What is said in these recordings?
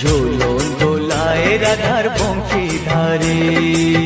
ঝোলন দোলায় রাধার পঙ্খি ধারে।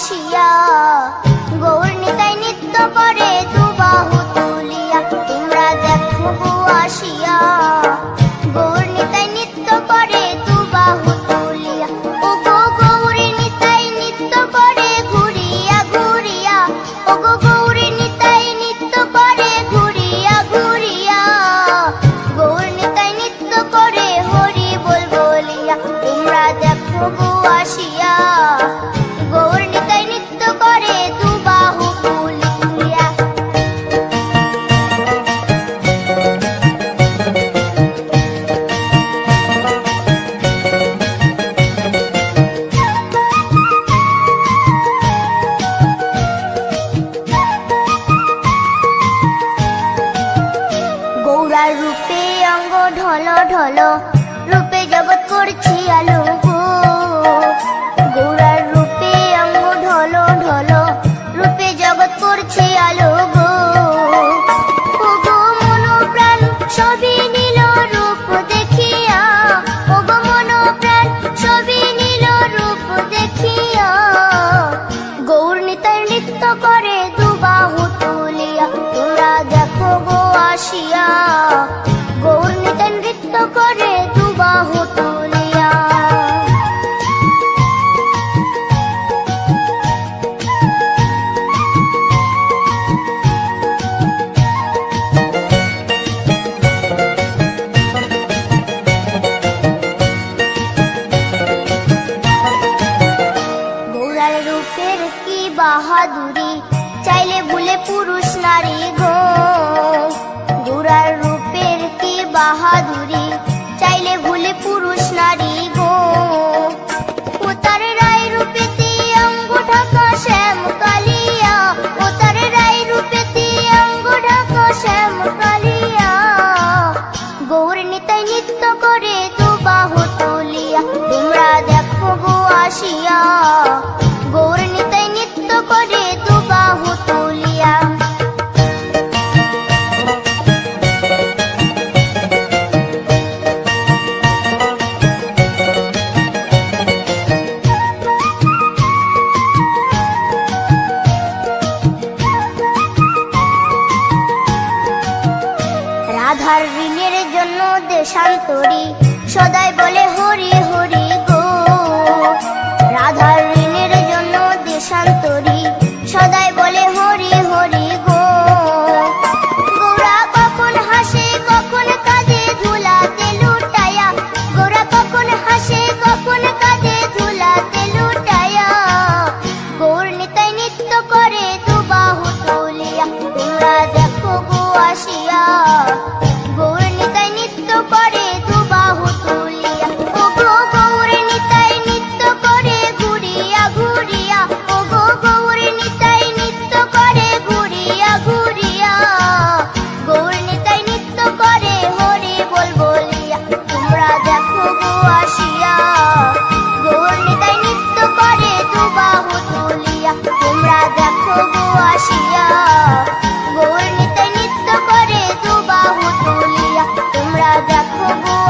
西哟。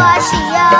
ভালোবাসিয়া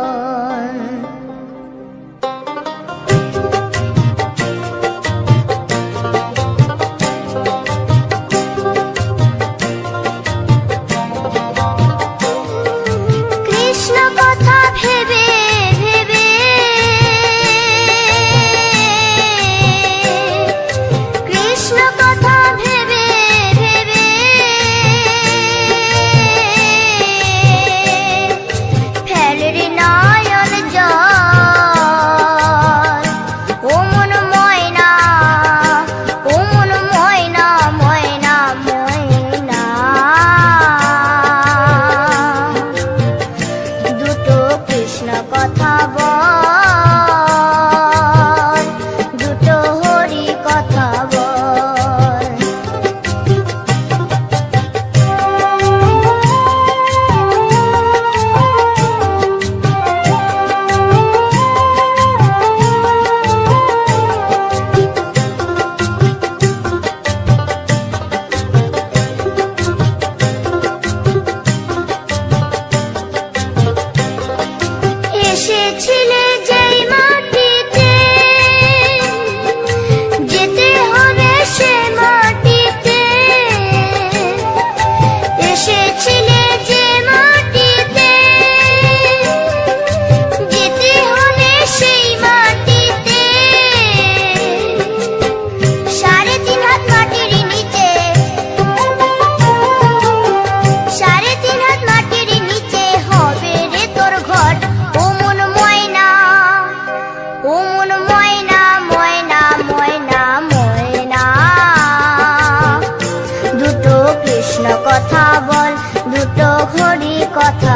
হরি কথা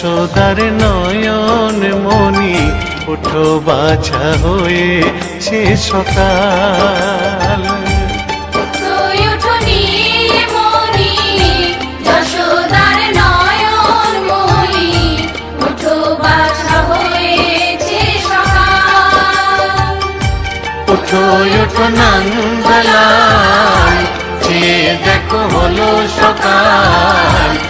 যশোদার নয়ন মনি ওঠো বাছা বাছা হয়েছে সকাল। ওঠো নন্দলাল যে দেখো হলো সকাল।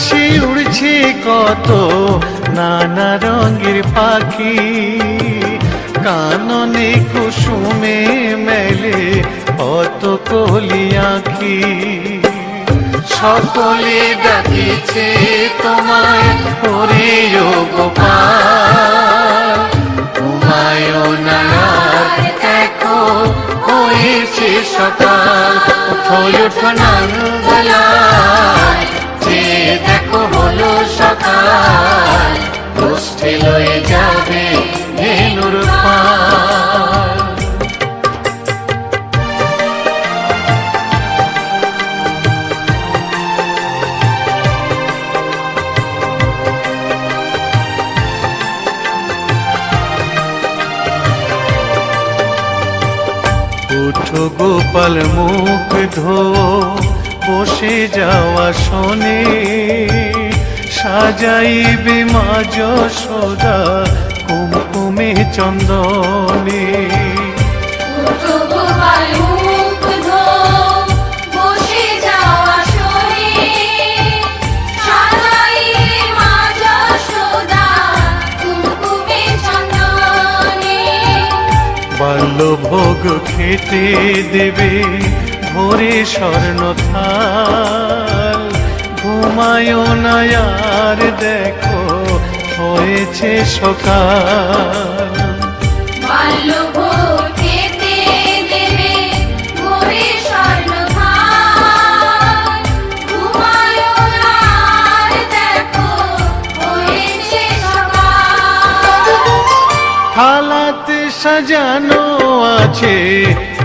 আকাশে উড়ছে কত নানা রঙের পাখি। কাননে কুসুমে মেলে কত কলি আখি। সকলে ডাকিছে তোমায়, ওরে সকাল। ওঠো ওঠো যে দেখো হলো সকাল গোষ্ঠী লয়ে যাবে ধেনুর পাল। গোপাল মুখ ধো বসে যাওয়া শোনে, সাজাইবে মা যশোদা কুমকুমে চন্দনে ওঠো গোপাল মুখ ধো বসে যাওয়া শোনে সাজাইলে মা যশোদা কুমকুমে চন্দনে। বাল্যভোগ খেতে দেবে ভোরে স্বর্ণ থাল ঘুমায় না আর দেখো হয়েছে সকাল বাল্যভোগ খেতে দেবে ভোরে স্বর্ণভার। ঘুমায়ো না আর দেখো হয়েছে সকাল। থালাতে সাজানো আছে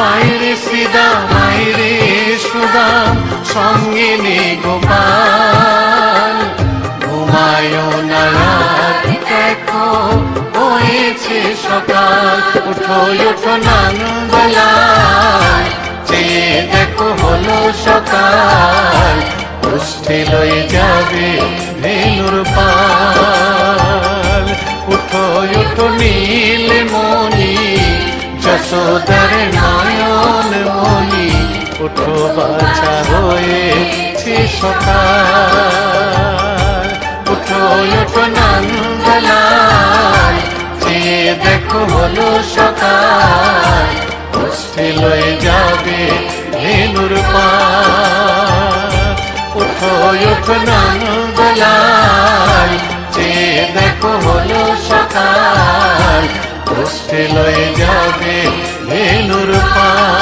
আইরে শ্রীদাম আইরে সুদাম সঙ্গে নে গোপাল। ঘুমায় না সকাল। উঠো উঠো নন্দলাল চেয়ে দেখো হলো সকাল। পুষ্টি লয়ে যাবে ভেনুর পাল। উঠো উঠো নীল মনি যশোদার নয়ন মনি উঠো বাছা হয়েছে সকাল। উঠো উঠো নন্দলাল চেয়ে দেখো হলো সকাল। পুষ্টি লয়ে যাবে ভেনুর পাল। উঠো উঠো নন্দলাল চেয়ে দেখো হলো সকাল। কষ্টে লয়ে যাবে ধেনুর পাল